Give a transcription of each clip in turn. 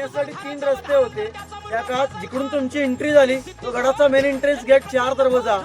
येण्यासाठी तीन रस्ते होते. त्या काळात जिकडून तुमची एंट्री झाली तो गडाचा मेन एंट्रेन्स गेट चार दरवाजा.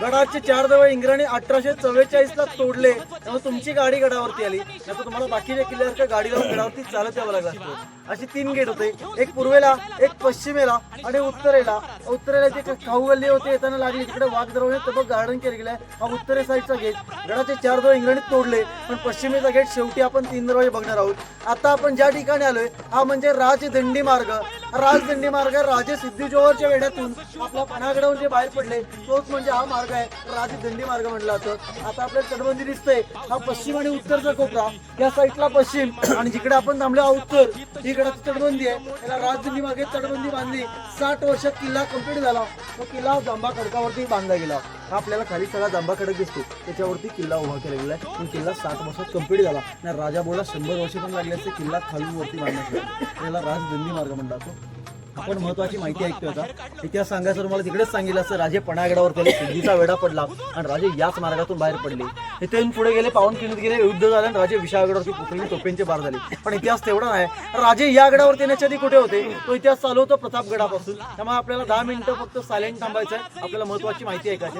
गडाचे चार दरवाजे इंग्रजांनी अठराशे चव्वेचाळीस ला तोडले. त्यामुळे तुमची गाडी गडावरती आली. नाही तुम्हाला बाकीच्या किल्ल्यासारख्या गाडी लावून गडावरती चालत यावं लागलं असतं. असे तीन गेट होते. एक पूर्वेला एक पश्चिमेला आणि उत्तरेला. उत्तरेला जे खाऊ गल्ली होते येताना लागली. तिकडे वाघ दरवाजे तबक गार्डन केलं गेलाय. हा उत्तरे साईडचा गेट गडाचे चार दरवाजे इंग्रजीत तोडले. पण पश्चिमेचा गेट शेवटी आपण तीन दरवाजे बघणार आहोत. आता आपण ज्या ठिकाणी आलोय हा म्हणजे राजदंडी मार्ग. राजदंडी मार्ग राजे सिद्धी जोहरच्या वेड्यातून आपल्या पणागडावरून जे बाहेर पडले तोच म्हणजे हा मार्ग आहे राजदंडी मार्ग म्हटला जातं. आता आपल्याला तटबंदी दिसतंय. हा पश्चिम आणि उत्तरचा कोपरा. या साईडला पश्चिम आणि जिकडे आपण थांबलो उत्तर. ही गडाची तटबंदी आहे. त्याला राजधानी मागे तटबंदी बांधली. साठ वर्षात किल्ला कंप्लीट झाला. तो किल्ला जांबा खडकावरती बांधला गेला. हा आपल्याला खाली सगळा जांबा खडक दिसतो. त्याच्यावरती किल्ला उभा केला गेला पण किल्ला साठ वर्षात कंप्लीट झाला. ना राजा बोला शंभर वर्ष पण लागले असते किल्ला खालून वरती बांधण्यासाठी. त्याला राजदंडी मार्ग म्हणला जातो आपण महत्वाची माहिती ऐकतोय होता इतिहास सांगायचं तुम्हाला तिकडेच सांगितलं असं राजे पणागडावर त्याला सिद्धीचा वेढा पडला आणि राजे याच मार्गातून बाहेर पडले. इथून पुढे गेले पावन किल्ल्यात गेले युद्ध झालं आणि राजे विशाळगडावरती पुतळी तोपेंचे बार झाले. पण इतिहास तेवढा नाही. राजे या गडावर येण्याच्या आधी कुठे होते? तो इतिहास चालू होतो प्रतापगडापासून. त्यामुळे आपल्याला दहा मिनिटं फक्त सायलेंट थांबायचं आहे. आपल्याला महत्वाची माहिती ऐकायची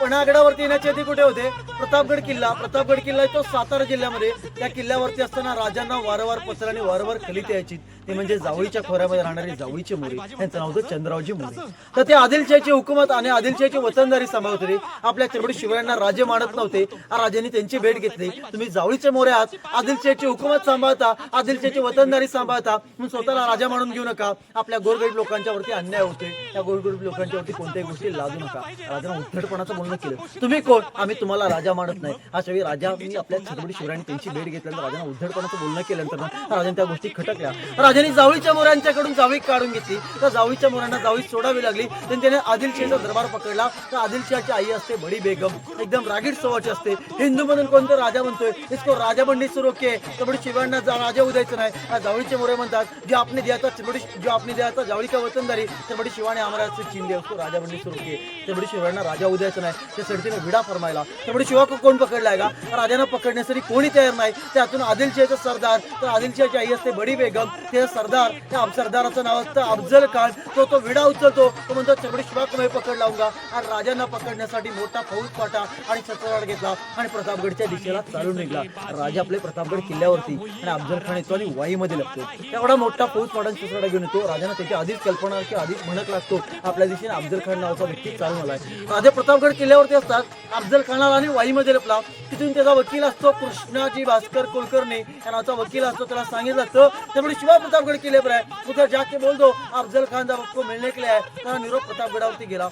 पणागडावरती येण्याच्या आधी कुठे होते? प्रतापगड किल्ला. प्रतापगड किल्ला आहे तो सातारा जिल्ह्यामध्ये. त्या किल्ल्यावरती असताना राजांना वारंवार पत्र आणि वारंवार खलित यायची. ते म्हणजे जावळीच्या खोऱ्यामध्ये राहणारे जावळीचे मोरे. त्यांचं नाव होतं चंद्ररावजी मोरे. तर ते आदिलशाहीची हुकूमत आणि आदिलशाहीची वतनदारी सांभाळत होते. आपल्या छत्रपती शिवरायांना राजे मानत नव्हते. राजांनी त्यांची भेट घेतली. तुम्ही जावळीचे मोरे आहात. आदिलशाहीची हुकूमत सांभाळता. आदिलशाहीची वतनदारी सांभाळता. म्हणून स्वतःला राजा मानून घेऊ नका. आपल्या गोरगरीब लोकांच्या वरती अन्याय होते त्या गोरगरीब लोकांच्या वरती कोणत्याही गोष्टी लादू नका. राजांना उद्धटपणाचं बोलणं केलं. तुम्ही कोण? आम्ही तुम्हाला राजा मानत नाही. अशा वेळी राजा आपल्या छत्रपती शिवरायांनी त्यांची भेट घेतल्यानंतर राजांना उद्धटपणाचं बोलणं केल्यानंतर राजाने त्या गोष्टी खटकल्या. राजाने जावळीच्या मोऱ्यांच्याकडून जावळी काढून घेतली. तर जावळीच्या मोऱ्यांना जावळी सोडावी लागली. तर त्याने आदिलशाहीचा दरबार पकडला. तर आदिलशाहची आई असते भडी बेगम. एकदम रागीट स्वभावाची असते. हिंदू मधून कोणतं राजा म्हणतोय इसको राजा बननी सुरू के छत्रपती शिवांना राजा उद्यायचं नाही. हा जावळीचे मोरे म्हणतात जो आपने दिया चिबडी जो आपने दिया जावळी का वतनदारी छत्रपती शिवाने आमराचे चिन असतो राजा बननी सुरू के छत्रपती शिवांना राजा उद्यायचं नाही. त्या सडतीने विडा फरमायला. छत्रपती शिवा कोण पकडलाय का? राजांना पकडण्यासाठी कोणी तयार नाही. त्यातून आदिलशाहीचा सरदार तर आदिलशाहीची आई असते बडी बेगम. ते सरदार. त्या सरदाराचं नाव असतं अफजल खान. तो तो विडा उचलतो. तो म्हणतो छत्रपती शिवा को पकड लावूंगा. आणि राजांना पकडण्यासाठी मोठा फौज पाटा आणि छत्रवाड घेतला आणि प्रतापगडच्या दिशेला चालून निघला. राजा आपले प्रतापगड किल्ल्यावरती आणि अफजल खान येतो आणि वाईमध्ये लागतो एवढा मोठा फौज पाटा आणि छत्रवाडा घेऊन येतो. राजांना त्याची आधीच कल्पना की आधीच म्हणत लागतो आपल्या दिशेने अफजल खान नावाचा व्यक्ती चालून आलाय. राजा प्रतापगड किल्ल्यावरती असतात. अफजल खानाला आणि वाईमध्ये लपला. तिथून त्याचा वकील असतो कृष्णाजी भास्कर कुलकर्णी या नावाचा वकील असतो. त्याला सांगितलं असतं त्यामुळे शिवा प्रतापगड किल्ले पर आहे उधर जाके बोल दो अफजल खान साहब आपको मिलने के लिए आए। तर निरोप प्रतापगडावरती गेला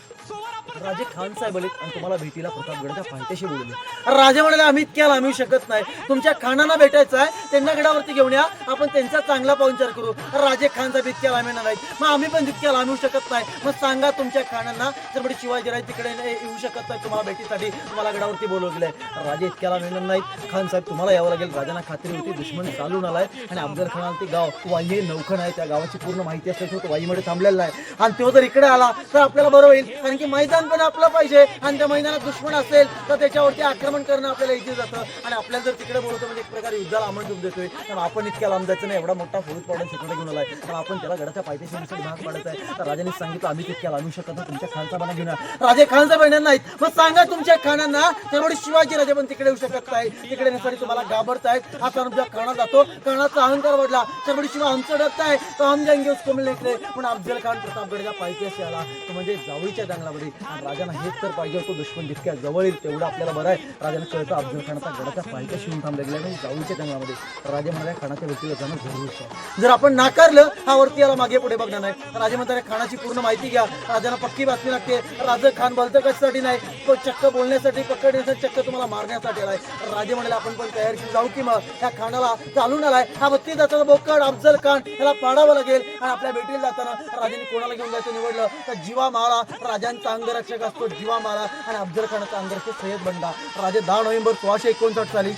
राजे खान साहेब आले आणि तुम्हाला भेटीला प्रतापगडच्या पायथ्याशी बोलले राजा म्हणाले आम्ही इतक्या आम्ही शकत नाही. तुमच्या खानांना भेटायचं आहे त्यांना गडावरती घेऊन या. आपण त्यांचा चांगला पाहुणचार करू. राजे खान साहेब इतक्या आम्ही नाही मग आम्ही पण तितक्याला आणू शकत नाही. मग सांगा तुमच्या खानांना जर शिवाजीराज तिकडे नाही- येऊ शकत नाही तुम्हाला भेटीसाठी तुम्हाला गडावरती बोलवलेलं आहे. राजे इतक्या मिळणार येणार नाहीत. खान साहेब तुम्हाला यावं लागेल. राजांना खात्री होती दुश्मन चालून आलाय. आणि अफजल खान ते गाव वाई हे नौखण आहे त्या गावाची पूर्ण माहिती असल्याचं तो वाईमध्ये थांबलेला आहे. आणि तो जर इकडे आला तर आपल्याला बरं होईल. कारण की मैदान पण आपलं पाहिजे. आणि त्या मैदानात दुश्मन असेल तर त्याच्यावरती आक्रमण करणं आपल्याला इथे जातं. आणि आपल्याला जर तिकडे बोलतो म्हणजे एक प्रकारे युद्धाला आमंत्रण देतोय पण आपण इतक्या लांब जायचं नाही एवढा मोठा फौज पाडून तिकडे घेऊन आलाय. पण आपण त्याला गडाच्या पायथ्याशी येण्यासाठी भाग पाडत आहे. तर राजाने सांगितलं आम्ही तितक्या लावू शकत नाही तुमच्या खानचा घेऊन राजे खानचा बहिण्या नाहीत. मग सांगा तुमच्या खानांना त्यामुळे शिवाजी राजे पण तिकडे येऊ शकत नाही तिकडे येण्यासाठी तुम्हाला घाबरतायत. हा तुमच्या खाना जातो. खानाचा अहंकार वाढला. त्यामुळे शिवाय आमचं रक्त आहे. तो हम जाएंगे उसको मिलने के लिए पण अफजल खान प्रतापगडच्या असे आला. तो म्हणजे जावळीच्या जंगलामध्ये. आणि राजांना हेच तर पाहिजे होतो. दुश्मन जितक्या जवळ येईल तेवढं आपल्याला बरं आहे. राजाने कळतं अफजल खानाचा गडाचा पाहिजे शिवून थांबला गेला म्हणजे जावळीच्या जंगलामध्ये राजे म्हणाले खानाच्या व्यक्तीला जाणं जरूर आहे. जर आपण नाकारलं हा वरती याला मागे पुढे बघणार नाही. राजे म्हणताना खानाची पूर्ण माहिती घ्या. राजांना पक्की बातमी लागते. राजा खान बोलतं कशासाठी नाही? तो चक्क बोलण्यासाठी पकडण्यासाठी चक्क तुम्हाला मारण्यासाठी आलाय. राजे म्हणाले आपण पण तयार जाऊ की मग? त्या खानाला चालून आलाय. हा बत्तीस जाताना बोकड अफजल खान याला पाडावं लागेल. आणि आपल्या भेटीला जाताना राजांनी कोणाला घेऊन जायचं निवडलं? तर जीवा माळा राजांचा अंगरक्षक असतो जीवा माळा आणि अफजल खानाचा अंगरक्षक सय्यद बंडा राजे दहा नोव्हेंबर सोळाशे एकोणसाठ साली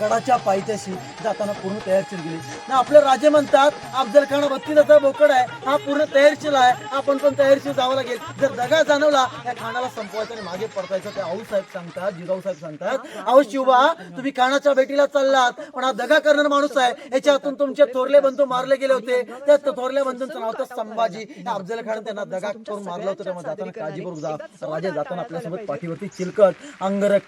गडाच्या पायथ्याशी जाताना पूर्ण तयारशील गेली. ना आपले राजे म्हणतात अफजल खान बत्तीसाचा बोकड आहे हा पूर्ण तयारशील आहे आपण पण तयारशील जावं लागेल. जर दगा जाणवला या खानाला संपवायचं आणि मागे पडतायचं ते आऊ साहेब सांगतात जिजाऊ साहेब सांगतात. आऊ शिवबा तुम्ही खानाच्या भेटीला चाललात पण हा दगा करणारा माणूस आहे. याच्या हातून तुमचे थोरले बंधू मारले गेले होते. त्या थोरल्या बंधूंचं नाव होतं संभाजी. अफजल खान त्यांना दगा करून मारलं होतं. तेव्हा जाताना काळजीपूर्वक जा राजे जाताना आपल्यासोबत पाठीवरती चिलकत अंगरक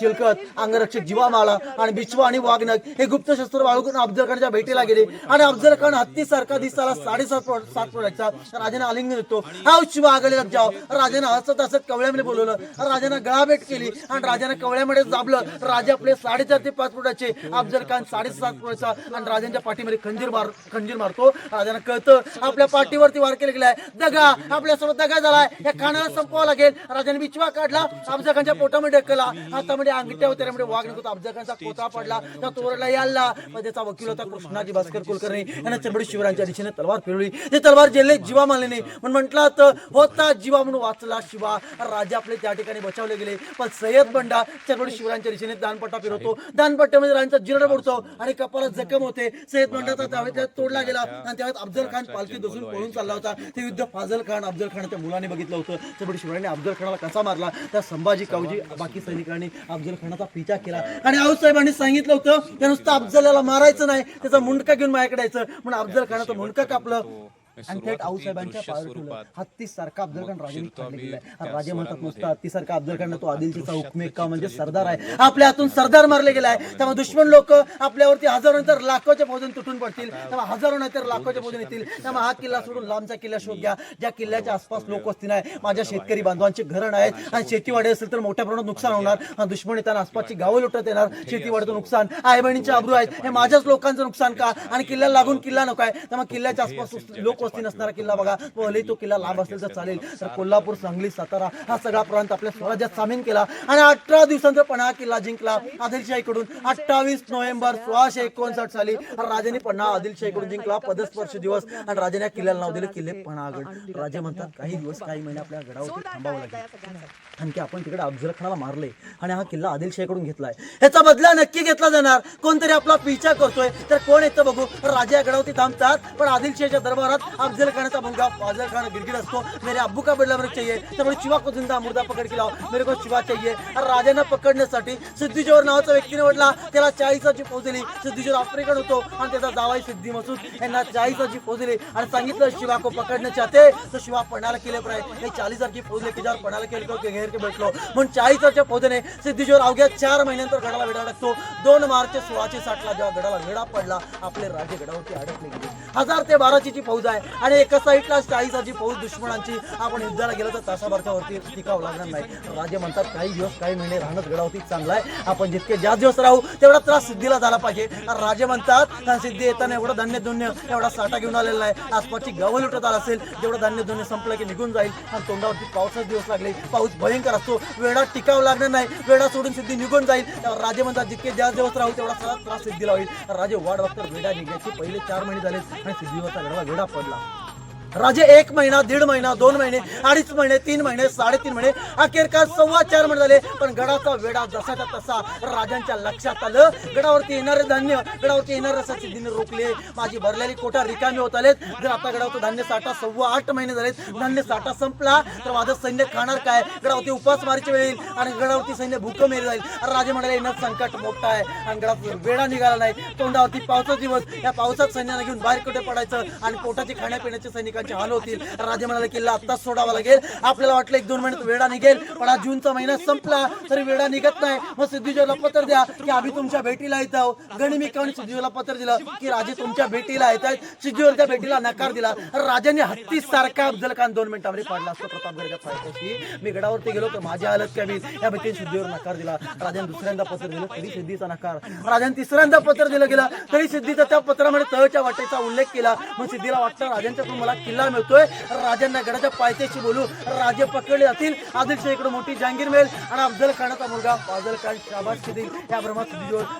चिलकत अंगरक्षक जीवा माळा आणि बिछवा आणि वाघनग हे गुप्त शस्त्र बाळगून अफजल खानच्या भेटीला गेले. आणि अफजल खान हत्ती सारखा दिसाला साडेसात सात फुटाचा राजाने आलिंगन देतो. हा शिवा आगले जाव राजाने हसत हसत कवळ्यामध्ये बोलवलं. राजाने गळाभेट केली आणि राजाने कवळ्यामध्ये दाबलं. राजा आपले साडेचार ते पाच फुटाचे अफजल खान साडेसात फुटाचा आणि राजांच्या पाठीमध्ये खंजीर मार खंजीर मारतो. राजाने कळतं आपल्या पाठीवरती वार केला गेलाय. दगा! आपल्यासोबत दगा झालाय. या खानाला संपवा लागेल. राजाने बिचवा काढला. अफजल खानच्या पोटामध्ये ढकला हातामध्ये अंगठ्या होत्या. त्यामध्ये वाघ नको अफजल खानचा कोथा पडला. त्या तोरला यायला मग त्याचा वकील होता कृष्णाजी भास्कर कुलकर्णी. यांना चंबडी शिवरायांच्या दिशेने तलवार फिरवली ते तलवार जेले जीवा मारले पण म्हटलं तर होता जीवा म्हणून वाचला शिवा. राजा आपले त्या ठिकाणी बचावले गेले. पण सय्यद बंडा चंबडी शिवरायांच्या दिशेने दानपट्टा फिरवतो. दानपट्ट्यामध्ये राजांचा जिरड पडतो आणि कपाळात जखम होते. सय्यद बंडाचा त्यावेळी त्यात तोडला गेला. आणि त्यावेळेस अफजल खान पालखी बसून पळून चालला होता. ते युद्ध फाजल खान अफजल खानच्या मुलाने बघितलं होतं. चंबडी शिवरायांनी अफजल खानाला कसा मारला? त्या संभाजी कावजी बाकी सैनिकांनी अफजल खानाचा पिछा केला. आणि साहेबांनी सांगितलं होतं त्या नुसतं अफजलाला मारायचं नाही त्याचा मुंडका घेऊन मायाकडे यायचं. म्हणून अफजल खानाचं मुंडका कापलं. आणि थेट आऊसाहेबांच्या पायावर ठेवलं. हत्ती सारखा अफजल खान राजांनी काढले गेलाय राजे म्हणतात नुसतं हत्ती सारखा अफजल खान तो आदिलचा हुकमे का म्हणजे सरदार आहे. आपल्या हातून सरदार मारले गेलाय. त्यामुळे दुश्मन लोक आपल्यावरती हजारो नंतर लाखोच्या फौजून तुटून पडतील. तेव्हा हजारो नंतर लाखोच्या फौजून येतील. त्यामुळे हा किल्ला सोडून लांबचा किल्ला शोध घ्या. ज्या किल्ल्याच्या आसपास लोक असतील आहे माझ्या शेतकरी बांधवांचे घरण आहेत. आणि शेतीवाडी असेल तर मोठ्या प्रमाणात नुकसान होणार. दुश्मन येताना आसपासची गावं लुटत येणार. शेतीवाडीचं नुकसान. आई बहिणीचे अब्रू आहेत. हे माझ्याच लोकांचं नुकसान का? आणि किल्ल्याला लागून किल्ला नको आहे. त्यामुळे किल्ल्याच्या आसपास लोक वस्ती नसणारा किल्ला बघा. भले तो किल्ला लांब असेल तर चालेल. तर कोल्हापूर सांगली सातारा हा सगळा प्रांत आपल्या स्वराज्यात सामील केला. आणि अठरा दिवसांचा पन्हा किल्ला जिंकला आदिलशाहीकडून. अठ्ठावीस नोव्हेंबर सोळाशे एकोणसाठ साली राजाने पन्हा आदिलशाहीकडून जिंकला. पदस्पर्श दिवस. आणि राजाने किल्ल्याला नाव दिले किल्ले पन्हागड राजे म्हणतात काही दिवस काही महिने आपल्या गडावरती थांबावं लागेल. आणखी आपण तिकडे अफजल खानाला मारले आणि हा किल्ला आदिलशाहीकडून घेतलाय. याचा बदला नक्की घेतला जाणार. कोणतरी आपला पिछा करतोय. तर कोण येतं बघू. राजा या गडावरती थांबतात. पण आदिलशाहीच्या दरबारात अफजल खानाचा मुलगा फाजल खान गिरगिट असतो. मेरे अब्बू का बिडला मेरे चाहिए. त्यामुळे शिवा को जिंदा मुर्दा पकड केला मेरे को शिवा चाहिए. राजांना पकडण्यासाठी सिद्धीजोर नावाचा व्यक्ती निवडला. त्याला चाळीसाची फौज दिली सिद्धीजोर आफ्रिकन होतो. आणि त्याचा जावाई सिद्धी मसूद यांना चाळीसाची फौज दिली आणि सांगितलं शिवा को पकडणे चाहते तर शिवा पणाला केले पाहिजे हे चाळीस की फौज पणाला केले. तो घेर भेटलो म्हणून चाळीसच्या फौजेने सिद्धीजोर अवघ्या चार महिन्यानंतर गडाला वेढा टाकतो दोन मार्च सोळाशे साठला जेव्हा गडाला वेढा पडला आपले राजे गडावरती अडकले गेले. हजार ते बाराची जी फौज आहे. आणि एका साईडला चाळीसाची फौज दुश्मनांची. आपण युद्धाला गेलो तर तासाभरच्या वरती टिकावं लागणार नाही. राजे म्हणतात काही दिवस काही महिने राहणंच गडावती चांगला आहे. आपण जितके ज्या दिवस राहू तेवढा त्रास सिद्धीला झाला पाहिजे. राजे म्हणतात सिद्धी येताना एवढं धान्य धुन्य एवढा साठा घेऊन आलेला नाही आसपासची गावं लुटत आला असेल जेवढं धान्य धुन्य संपलं की निघून जाईल. आणि तोंडावरती पावसाच दिवस लागले पाऊस भयंकर असतो. वेळा टिकावं लागणार नाही. वेळा सोडून सिद्धी निघून जाईल. राजे म्हणतात जितके ज्या दिवस राहू तेवढा सगळा त्रास सिद्धीला होईल. राजे वाट बघतात वेळा निघण्याची पहिले चार महिने झाले आणि सिद्धीवरचा गडाला वेडा पडला. राजे एक महिना दीड महिना दोन महिने अडीच महिने तीन महिने साडेतीन महिने अखेरकार सव्वा चार महिने झाले पण गडाचा वेडा जसाचा तसा राजांच्या लक्षात आलं. गडावरती येणारे धान्य गडावरती येणारे रसा दिन रोखले. माझी भरलेली कोटा रिकामी होत आलेत? जर आता गडावर धान्य साठा सव्वा आठ महिने झालेत धान्य साठा संपला तर माझं सैन्य खाणार काय? गडावरती उपासमारीची वेळ येईल आणि गडावरती सैन्य भूकं मेरी जाईल. राजे म्हणाले येणं संकट मोठं आहे आणि गडा वेळा निघाला नाही तोंडावरती पावसाचा दिवस या पावसात सैन्याला घेऊन बाहेर कुठे पडायचं? आणि पोटाची सैनिक सैनिकांचे हाल होतील. राजे म्हणाले किल्ला आत्ताच सोडावा लागेल. आपल्याला वाटलं एक दोन महिन्यात वेळा निघेल पण हा जूनचा महिना संपला तरी वेळा निघत नाही. मग सिद्धूजीला पत्र द्या की आम्ही तुमच्या भेटीला येत आहोत. गणिमिकाने सिद्धीजोला पत्र दिलं की राजे तुमच्या भेटीला येत आहेत. सिद्धीवर त्या भेटीला नकार दिला. राजांनी हत्ती सारखा अफजल खान दोन मिनिटांमध्ये पाडला असतो. प्रतापगडच्या फायद्याशी मी गडावरती गेलो तर माझ्या हालत की आम्ही या भेटीने सिद्धीवर नकार दिला. राजाने दुसऱ्यांदा पत्र दिलं तरी सिद्धीचा नकार. राजाने तिसऱ्यांदा पत्र दिलं गेलं तरी सिद्धीचा त्या पत्रामध्ये तळच्या वाटेचा उल्लेख केला. मग सिद्धीला वाटतं राजांच्याकडून मला किल्ला मिळतोय. राजांना गडाच्या पायथ्याशी बोलू. राजे पकडले जातील. आदिलशाहीकडे मोठी जहांगीर मिळेल. आणि अफजल खानाचा मुलगा फाजल खान शाबास देईल. या ब्रह्मा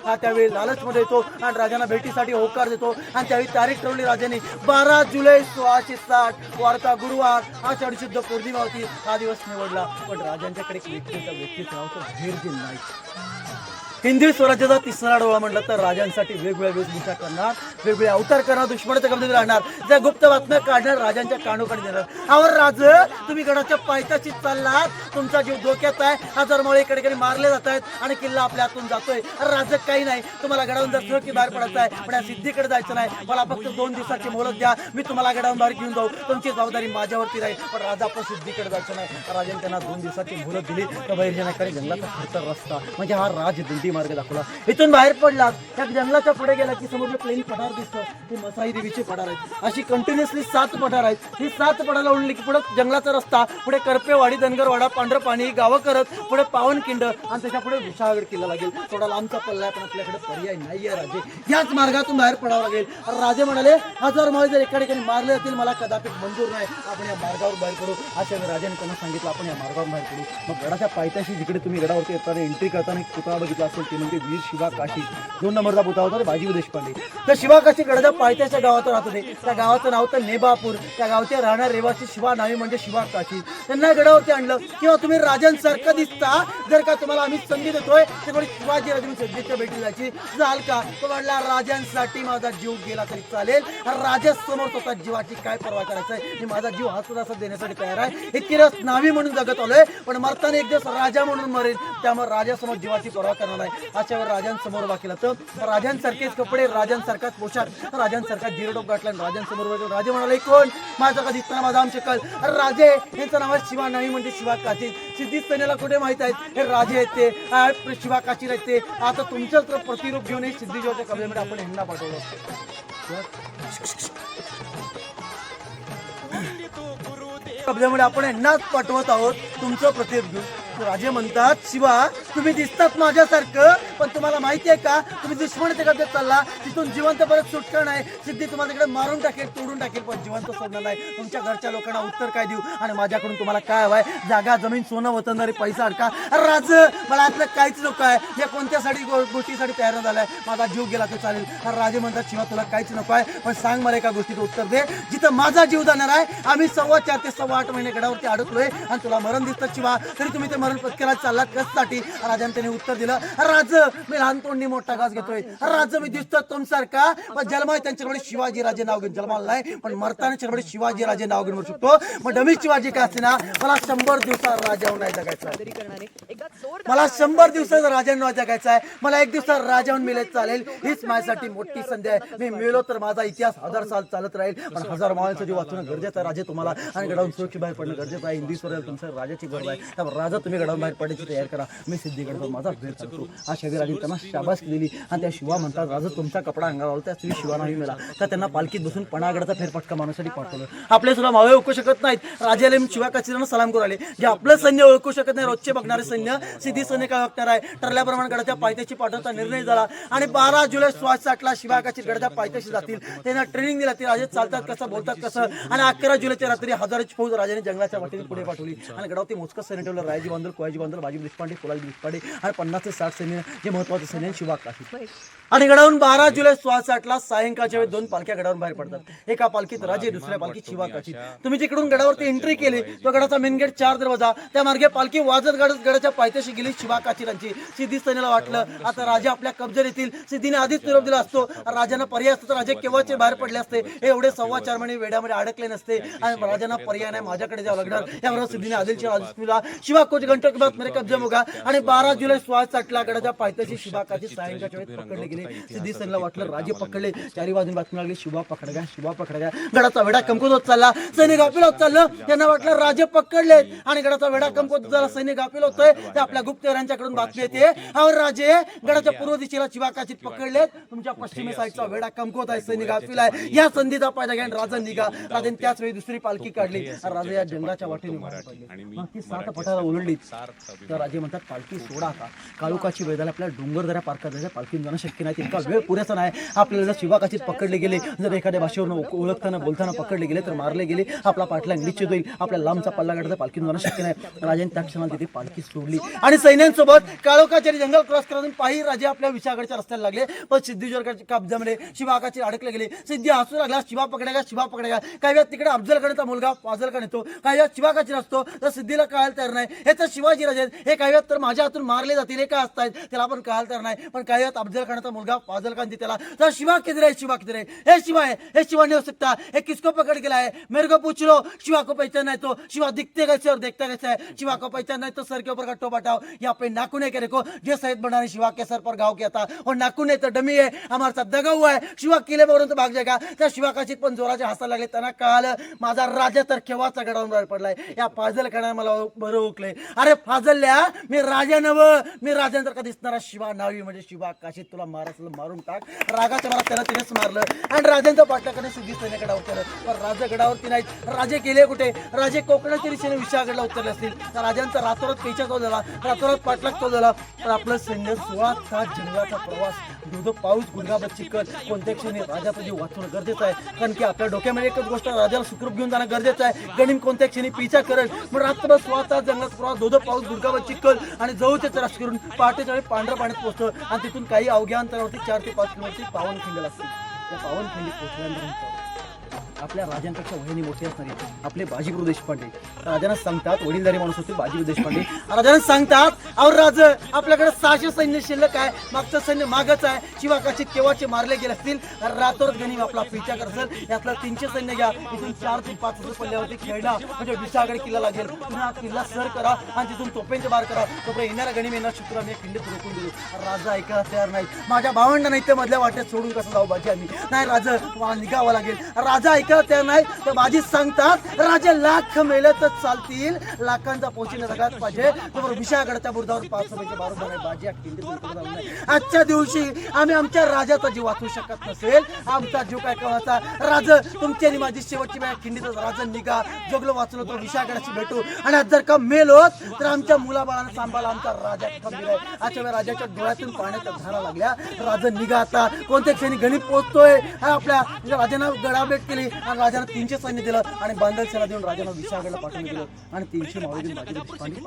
हा त्यावेळी लालचमध्ये येतो. आणि राजांना भेटीसाठी होकार देतो. आणि त्यावेळी तारीख ठरवली राजांनी. बारा जुलै सोळाशे साठ. वार्ता गुरुवार. हा चढशुद्ध पौर्णिमा होती. हा दिवस निवडला. पण राजांच्याकडे एक व्यक्तीचा व्यक्तीचं नाव होतं धीरजी नाईक हिंदवी स्वराज्याचा तिसरा डोळा म्हटलं तर राजांसाठी वेगवेगळ्या वेशभूषा करणार वेगवेगळे अवतार करणार दुश्मनाच्या कमतीत राहणार. ज्या गुप्त बातम्या काढणार राजांच्या कानोकडे देणार. आवर राज तुम्ही गडाच्या पायथ्याशी चाललात. तुमचा जीव धोक्यात आहे. हजार मळे इकडे कडे मारले जात आहेत आणि किल्ला आपल्या हातून जातोय. अरे राज काही नाही. तुम्हाला गडावून जर की बाहेर पडायचं आहे पण या सिद्धीकडे जायचं नाही. मला फक्त दोन दिवसाची मोहलत द्या. मी तुम्हाला गडावून बाहेर घेऊन जाऊ. तुमची जबाबदारी माझ्यावरती राहील. पण राजा आपण सिद्धीकडे जायचं नाही. राजाने त्यांना दोन दिवसाची मोहलत दिली. तर बहिर्जनाकडे जंगलाचा खर्च रस्ता. म्हणजे हा राजदंडी मार्ग दाखवला. इथून बाहेर पडलात त्या जंगलाच्या पुढे गेला की समोर प्लेन पठार दिसतं ते मसाई देवीचे पठार आहेत. अशी कंटिन्युअसली सात पठार आहेत. ही सात पठाला उडली की पुढे जंगलाचा रस्ता पुढे करपेवाडी धनगरवाडा पांढरपाणी गावं करत पुढे पावनखिंड आणि त्याच्या पुढे विशाळगड किल्ला लागेल. थोडा लांबचा पल्ला आहे पण आपल्याकडे पर्याय नाही आहे राजे. याच मार्गातून बाहेर पडावं लागेल. राजे म्हणाले हजार माळे जर एका ठिकाणी मारले जातील मला कदापित मंजूर नाही. आपण या मार्गावर बाहेर पडू. अशा वेळी राजाने त्यांना सांगितलं. आपण या मार्गावर बाहेर पडू. मग गडाच्या पायथ्याशी जिकडे तुम्ही गडावरती येताना एंट्री करताना एक पुतळा बघितला असेल ते म्हणजे वीर शिवा काशी. दोन नंबरचा पुतळा होता बाजीव देशपांडे. तर शिवा काशी गडाच्या पायथ्याच्या गावात राहत होते. त्या गावाचं नाव तर नेबापूर त्या गावच्या राहणार रेवासी शिवा नावी म्हणजे शिवा काशी. त्यांना गडावरती आणलं. किंवा तुम्ही राजांसारखं दिसता जर का तुम्हाला आम्ही संधी देतोय तर शिवाजी राजे सध्याच्या भेटी जायची. जाल का? तो म्हणला राजांसाठी माझा जीव गेला तरी चालेल. राजासमोर स्वतः जीवाची काय पर्वा करायचं आहे मी माझा जीव हा सुद्धा देण्यासाठी तयार आहे. हे किरस नावी म्हणून जगत आलोय. पण मरताना एक दिवस राजा म्हणून मरेल. त्यामुळे राजासमोर जीवाची पर्वा करणार नाही. अशा राजांसमोर उभा केला. तर राजांसारखेच कपडे राजांसारखाच पोशाख राजांसारखा जिरडोप गाठला राजांसमोर उभा राजे म्हणाले कोण? माझा का दिसताना माझा आम शकल? अरे राजे यांचं नाव आहे शिवा नाही म्हणजे शिवा काची सिद्धी सैन्याला कुठे माहीत आहेत? हे राजे आहेत ते. शिवा काशीर आहेत ते. आता तर प्रतिरूप घेऊन हे सिद्धी जोच्या कबलेमध्ये आपण ह्यांना पाठवलं कबल्यामुळे आपण यांनाच पाठवत आहोत तुमचं प्रतिरूप घेऊन. राजे म्हणतात शिवा तुम्ही दिसतात माझ्यासारखं पण तुम्हाला माहिती आहे का तुम्ही दुश्मन ते कब्जात चालला? तिथून जिवंत परत सुटका नाही. सिद्धी तुम्हाला तिकडे मारून टाकेल तोडून टाकेल पण जिवंत सोडणार नाही. तुमच्या घरच्या लोकांना उत्तर काय देऊ? आणि माझ्याकडून तुम्हाला काय हवाय? जागा जमीन सोनं वतनदारी पैसा अडका. अरे राज मला आतलं काहीच नको आहे. या कोणत्यासाठी गोष्टीसाठी तयार झालाय? माझा जीव गेला तर चालेल. अरे राजे म्हणतात शिवा तुला काहीच नको आहे. पण सांग मला एका गोष्टीचं उत्तर दे. जिथं माझा जीव जाणार आहे आम्ही सव्वा चार ते सव्वा आठ महिने गडावरती अडकलोय आणि तुला मरण दिसतं शिवा. तरी तुम्ही ते मरण पत्करात चाललात कशासाठी? राजाने त्याने उत्तर दिलं. "अरे राज मी लहान तोंडी मोठा घास घेतोय. "अरे राज मी दिसतो तुमसारखा. पण जन्माय त्यांच्याकडे शिवाजी राजे नाव घेऊन जन्माला नाही पण मरताना त्यांच्याकडे शिवाजी राजे नाव घेऊन मरू शकतो. मग डमी शिवाजी का असते ना मला शंभर दिवसात राजा नाही जगायचं आहे. मला शंभर दिवसाचा राजांना जगायचा आहे. मला एक दिवसात राजाहून मिळत चालेल. हीच माझ्यासाठी मोठी संधी आहे. मी मिळलो तर माझा इतिहास हजार साल चालत राहील. पण हजार जीव वाचणं गरजेचं आहे. राजे तुम्हाला आणि गडावून सुरक्षित बाहेर पडणं गरजेचं आहे. हिंदी स्वराला तुमच्या राजाची गरज आहे. राजा तुम्ही गडावून बाहेर पडायची तयार करा. मी सिद्धीकडे माझा भेट करतो हा शरीराने त्यांना शाबास दिली आणि त्या शिवा म्हणतात राजा तुमचा कपडा अंगावर आला त्या स्त्री शिवा नाही मिळाला. तर त्यांना पालखीत बसून पणागडाचा फेरफटका मारण्यासाठी पाठवलं. आपले सुद्धा मावे ओळखू शकत नाहीत. राजाला शिवा काचीरांना सलाम करू आले जे आपलं सैन्य ओळखू शकत नाही रोजचे बघणारे सैन्य सिद्धी सैन्य काय वागणार आहे? ठरल्याप्रमाणे गडाच्या पायथ्याची पाठवता निर्णय झाला. आणि बारा जुलै श्वास साठला शिवाकाची गडाच्या पायथ्याशी जातील. त्यांना ट्रेनिंग दिला ते राजे चालतात कसं बोलतात कसं? आणि अकरा जुलैच्या रात्री हजाराची फौज राजाने जंगलाच्या वाटेने पुढे पाठवली. आणि गडावती मोजकं सैन्य ठेवलं. रायजी बांधल कोयाजी बांधल बाजी देशपांडे कोलाजी देशपांडे आणि पन्नास ते साठ सैन्य जे महत्त्वाचे सैन्य आहे, शिवा काशी आणि गडावरून बारा जुलै सोळा साठला सायंकाळच्या वेळी दोन पालख्या गडावरून बाहेर पडतात एका पालखीत राजे दुसऱ्या पालखीत शिवा काशी तुम्ही जिकडून गडावरती एंट्री केली तो गडाचा मेन गेट चार दरवाजा त्या मार्गे पालखी वाजत गडत गडाच्या पायथ्याशी गेली शिवा काचीरांची सिद्धी सैन्याला वाटलं आता राजे आपल्या कब्जात येतील सिद्धीने आधीच निरोप दिला असतो राजांना पर्याय असतो तर राजे केव्हाचे बाहेर पडले असते हे एवढे सव्वा चार महिने वेड्यामध्ये अडकले नसते आणि राजांना पर्याय नाही माझ्याकडे जावं लागणार याबरोबर सिद्धीने आदिलची आदेश दिला शिवा कोच घंटो मेरे कब्जा मुगा आणि बारा जुलै सोळा साठला गडाच्या पायथ्याशी शिवा काची सायंकाळच्या वेळेत पकडले गेले. सिद्धी सैन्याला वाटलं राजे पकडले. चारी बाजून बातमी लागली शिवा पकड गया शिवा पकड गया गडाचा वेडा कमकुत होत चालला. सैनिक गाफील होत चाललं. त्यांना वाटलं राजे पकडले. आणि गडाचा वेडा कमकुत झाला. सैनिक गाफील होतोय. ते आपल्या गुप्तहेरांच्याकडून बातमी येते. अहो राजे गडाच्या पूर्व दिशेला शिवाकाचित पकडलेत. तुमच्या पश्चिमे साईडचा वेडा कमकुत आहे. सैनिक गाफील आहे. या संधीचा फायदा घ्या राजा निघा. राजाने त्याच वेळी दुसरी पालखी काढली. राजा या जंगलाच्या वाटेने सात पठारा उलटली तर राजे म्हणतात पालखी सोडा का काळुकाची वेळ झाली आपल्याला डोंगर दऱ्या पार करायच्या पालखीत जाणं शक्य नाही. इतका वेळ पुरेसा नाही. आपल्याला जर शिवाकाशीत पकडले गेले जर एखाद्या भाषेवरून ओळखताना बोलताना पकडले गेले तर मारले गेले आपला पाठला निश्चित होईल. आपल्या लांबचा पल्ला गाठायचा पालखीत जाणं शक्य नाही. राजाने त्या क्षणाला तिथे पालखी सोडली. आणि सैन्यांसोबत काळोकाच्या जंगल क्रॉस करून पाही राजे आपल्या विशागडच्या रस्त्याला लागले. पण सिद्धीजोरच्या कब्जामध्ये शिवाकाची अडकले गेले. सिद्धी हसू लागला शिवा पकड्या शिवा पकड्या काही वेळा तिकडे अफजलकडचा मुलगा फाजलकडे येतो. काही वेळा शिवाकाची नसतो तर सिद्धीला कळायला तयार नाही. हे तर शिवाजीराजे आहेत. हे काही वेळात तर माझ्या हातून मारले जातील. हे काय असतात त्याला आपण कळाल तर नाही. पण काही वेळात अफजल खानाचा मुलगा फाजल खान त्याला तर शिवा किधर शिवा किधर हे शिवा है हे शिवा नहीं हो सकता हे किसको पकड़ के लाए मेरे को पूछ लो. शिवा को पहचान नहीं तो. शिवा दिखते कैसे और देखता कैसे है? शिवा को पहचान नहीं तो सर के ऊपर का टोपा हटाओ यहाँ पे नाखून है के. देखो ये सैयद बनाने शिवा के सर पर घाव किया था. और नाखून है तो डमी है. हमारे साथ दगा हुआ है. शिवा किले वरून तर भाग जाएगा. त्या शिवा काशीत पण जोराचे हसायला लागले त्यांना कळालं माझा राजा तर केव्हाचा गडावून बाहेर पडलाय? या फाजल खाना मला बरं उकले. अरे फाजल्या मी राजा नव. मी राजेंद्र का दिसणारा शिवा नावी म्हणजे शिवा काशीत तुला मारायचं मारून टाक. रागाच्या मला त्याला तिनेच मारलं. आणि राजेंद्र पाटलाकडे करणे सैन्याकडे उतरलं पण राजगडावरती नाहीत. राजे गेले कुठे? राजे कोकणाच्या दिशेने विशाळगडला उतरले असतील. तर राजांचा रातोरात पेचा तो झाला. रातोरात पाठलाग तो झाला. तर आपलं सैन्य सोळा तास जंगलाचा प्रवास. धोधो पाऊस गुडघाबत चिखल. कोणत्या क्षणी राजापदी वाचवणं गरजेचं आहे? कारण की आपल्या डोक्यामध्ये एकच गोष्ट राजाला सुखरूप घेऊन जाणं गरजेचं आहे. गणिम कोणत्या क्षणी पिचा करेल? मग रात्रभर सोळा तास जंगलात प्रवास धोधो पाऊस गुडघाबत चिखल आणि जवळचे त्रास करून पहाटेच्या वेळी पांढऱ्या पाण्यात पोहोचतं आणि तिथून काही अवघ्या अंतरावरती चार ते पाच किलोमीटर पावनखिंड लागते. त्या पावनखिंडी पोहोचल्यानंतर आपल्या राजांपेक्षा वहिनी मोठी असणारी आपले बाजीप्रभू देशपांडे. राजांना सांगतात वडीलधारी माणूस होते बाजीप्रभू देशपांडे. राजांना सांगतात अहो राज आपल्याकडे सहाशे सैन्य शिल्लक आहे मागचं सैन्य मागच आहे. शिवाकाचे केव्हाचे मारले गेले असतील रातोरात गणिम आपला पिछा करसल. यातलं तीनशे सैन्य घ्या. इथून चार ते पाच हजार पल्ल्यावरती खेळणं म्हणजे विशागड किल्ला लागेल. पुन्हा किल्ला सर करा आणि तिथून तोपेंचे बार करा. तोपर्यंत येणारा गणिम येणार शुक्र आम्ही खिंडीत रोखून दिलो राजा ऐकायला तयार नाही माझ्या भावंडांना नाही मधल्या वाट्यात सोडून कसं जाऊ बाजी आम्ही? नाही राजा मला निघावं लागेल. राजा ऐक ऐकायला त्या नाही तर माझीच सांगतात राजा लाख मेले तर चालतील. लाखांचा पोचीने जगात पाहिजे. बरोबर विषयाकडच्या बुरदावर पाच रुपयाचे बारोबर आजच्या दिवशी आम्ही आमच्या राजाचा जीव वाचू शकत नसेल. आमचा जीव काय कमाचा राज तुमची आणि माझी शेवटची वेळ खिंडीचा राजा निघा. जगलो वाचलो तो विशागडाशी भेटू. आणि आज जर का मेलोत तर आमच्या मुलाबाळांना सांभाळा आमचा राजा खंबीर आहे. आजच्या वेळी राजाच्या डोळ्यातून पाण्याच्या धारा लागल्या. राजा निघा आता. कोणत्या क्षणी गणित पोचतोय हा आपल्या म्हणजे राजानं गडाभेट केली. आणि राजानं तीनशे सैन्य दिलं आणि बांधल सेना देऊन राजानं विशागडला पाठवून दिलं. आणि तीनशे मावळे देऊन देशपांडे.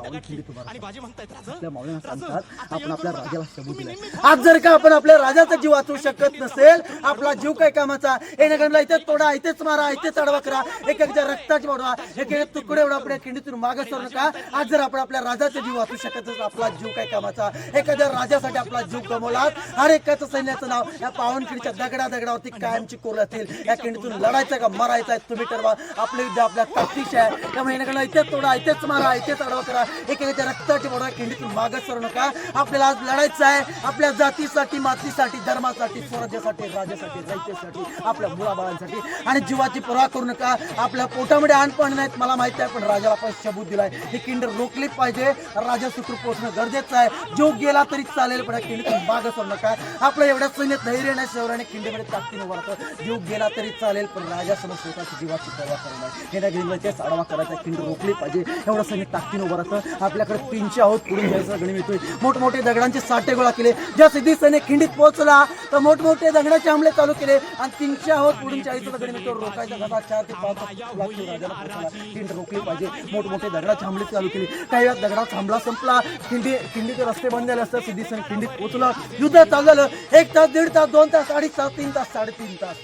आपल्या मावळ्यांना सांगतात आपण आपल्या राजाला सबूत दिलाय आज जर का आपण आपल्या राजाचा जीव वाचवू शकत नसेल आपला जीव काय कामाचा? येणं इथेच तोडा इथेच मारा इथेच अडवा करा. एक एकच्या रक्ताची वाढवा. एक एक तुकडे एवढा आपल्या खिंडीतून मागे सरू नका. आज जर आपण आपल्या राजाचा जीव वाचू शकत नसेल आपला जीव काय कामाचा? एखाद्या राजासाठी आपला जीव गमवलात हर एकाचं सैन्याचं नाव या पावनखिंडीच्या दगडा दगडावरती कायमची कोर असतील या खिंडीतून लढायचं का मरायचं आहे? तुम्ही ठरवा. आपले विद्या आपल्या ताकदीचे आहे. त्यामुळे येणं इथेच तोडा इथेच मारा इथेच अडवा करा. एकेकाच्या रक्ताची बोडा खिंडीतून मागत सरू नका. आपल्याला आज लढायचं आहे. आपल्या जातीसाठी मातीसाठी धर्मासाठी स्वराज्यासाठी राज्यासाठी रयतेसाठी आपल्या मुलाबाळांसाठी. आणि जीवाची पर्वा करू नका. आपल्या पोटामध्ये आणपण नाहीत. मला माहिती आहे पण राजाला पण शबूत दिलाय. ही किंड रोखली पाहिजे. राजा सुखरूप पोहोचणं गरजेचं आहे. जो गेला तरी चालेल पण या खिंडीतून मागे सरू नका. आपलं एवढ्या सैन्य धैर्य नाही शौर्याने खिंडीमध्ये ताकदीने उभं राहतं. जीव गेला तरी चालेल पण राजा राजासमोर स्वतःची जीवाची पर्वा करणार. नये हे नाही करायचा खिंड रोखली पाहिजे. एवढं सैन्य ताकदीनं उभं राहतं. आपल्याकडे तीनशे आहोत पुढून घ्यायचा गणित येतोय. मोठमोठे दगडांचे साठे गोळा केले. ज्या सिद्धी खिंडीत पोहोचला तर मोठमोठे दगडाचे हमले चालू केले. आणि तीनशे आहोत पुढून चाळीसचा गणित येतो रोखायचा घाटा चार ते पाच राजाला पोहोचला. खिंड रोखली पाहिजे. मोठमोठे दगडाचे हमले चालू केले. काही वेळात दगडाचा हमला संपला. खिंडी खिंडीचे रस्ते बंद झाले असतात. सिद्धी खिंडीत पोहोचला. युद्ध चालू झालं एक तास दीड तास दोन तास अडीच तास तीन तास साडेतीन तास.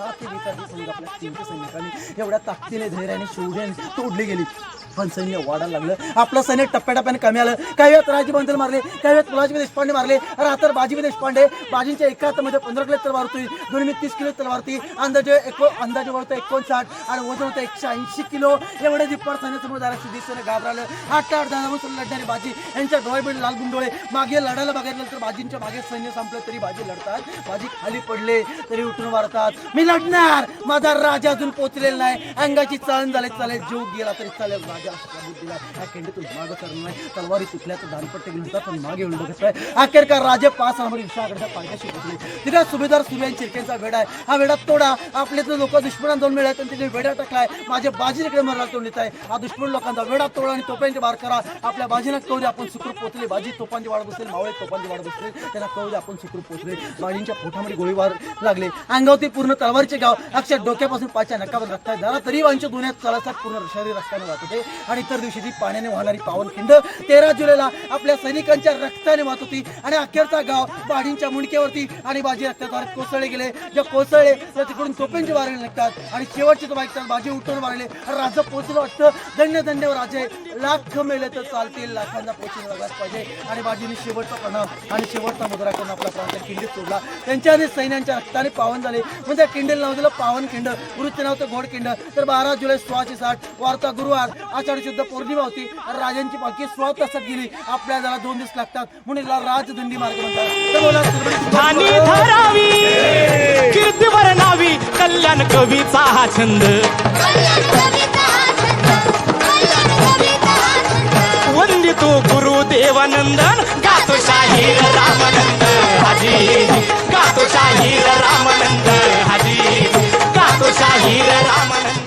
दहा ते वीस आधी समजा आपल्या सैनिकांनी एवढ्या ताकदीने धैर्याने शौर्याने तोडली गेली. पण सैन्य वाढायला लागलं. आपलं सैन्य टप्प्याटप्प्याने कमी आलं. काही वेळात राजी बंदल मारले काही वेळात मुलाजी देशपांडे मारले. रात्र बाजी देशपांडे. बाजींच्या एका हातामध्ये पंधरा किलो तलवार होती. दोन मी तीस किलो तलवार होती. अंदाजे एको अंदाजे वळतं एकोणसाठ आणि वजन होतं एकशे ऐंशी किलो. एवढे दिप्पाड सैन्यासमोर जायला सिद्धीसेने घाबरलं. आठ आठ दहा लढणारी बाजी. यांच्या डोळे लाल गुंडोळे. मागे लढायला बघायला तर बाजींच्या मागे सैन्य संपलं तरी बाजी लढतात. बाजी खाली पडले तरी उठून मारतात मी लढणार. माझा राजा अजून पोचलेला नाही. अंगाची चाळण झाले चालेल. जीव गेला तरी चालेल राजा. मागं नाही. तलवारी तुटल्या दानपट्टे घेऊन पण मागे येऊन बघत आहे अखेरकार राजे पाच नंबर विश्वाकडच्या पायथ्याशी पोहोचले तिथे सुभेदार सूर्यान चिरकेंचा वेडा आहे. हा वेडा तोडा. आपले तर लोक दुश्मनात दोन वेळ आहेत आणि तिथे वेडा टाकलाय. माझ्या बाजीकडे मरला तोंड येत आहे. हा दुश्मन लोकांचा वेडा तोडा आणि तोप्यांचे बार करा. आपल्या बाजीला कळू दे आपण सुखरूप पोचले बाजी तोपांची वाढ बसले मावळे तोपांची वाढ बसले. त्यांना कळू दे आपण सुखरूप पोचले बाजींच्या पोटामध्ये गोळीबार लागले. अंगावती पूर्ण तलवारीचे गाव. अक्षर डोक्यापासून पाचच्या नकावर रक्ता झाला तरी वांच्या दोन्ही चालायचा पूर्ण शरीर रक्ताने जात होते. आणि इतर दिवशी जी पाण्याने वाहणारी पावनखिंड तेरा जुलैला आपल्या सैनिकांच्या रक्ताने वाहत होती. आणि अखेरचा गाव बाढींच्या मुंडक्यावरती आणि बाजी रक्ताद्वारे कोसळले गेले. ज्या कोसळले तर तिकडून तोपेंचे वारले निघतात. आणि शेवटचे तो ऐकतात बाजी उठून वारले. राजा पोचलं वाटतं धन्य धन्य राजे लाख मेले तर चालतील. लाखांना पोचून बघायला पाहिजे. आणि बाजीने शेवटचा प्रणाम आणि शेवटचा मुद्रा करून आपला प्रांत खिंडीत सोडला. त्यांच्या आणि सैन्यांच्या रक्ताने पावन झाले. म्हणजे त्या नाव दिलं पावन खिंड गुरुचे नाव तर घोडखिंड. तर बारा जुलै सोळाशे साठ वार्ता गुरुवार आषाढी शुद्ध पौर्णिमा होती. आणि राजांची पालखी सोळा तासात गेली. आपल्या जरा दोन दिवस लागतात. म्हणून याला राजदंडी मार्ग म्हणतात. कल्याण कवीचा हा छंद. वंदितो गुरु देवानंदन गातो शाहीर रामानंद हाजी. गातो शाहीर रामानंद हाजी. गातो शाहीर रामानंद.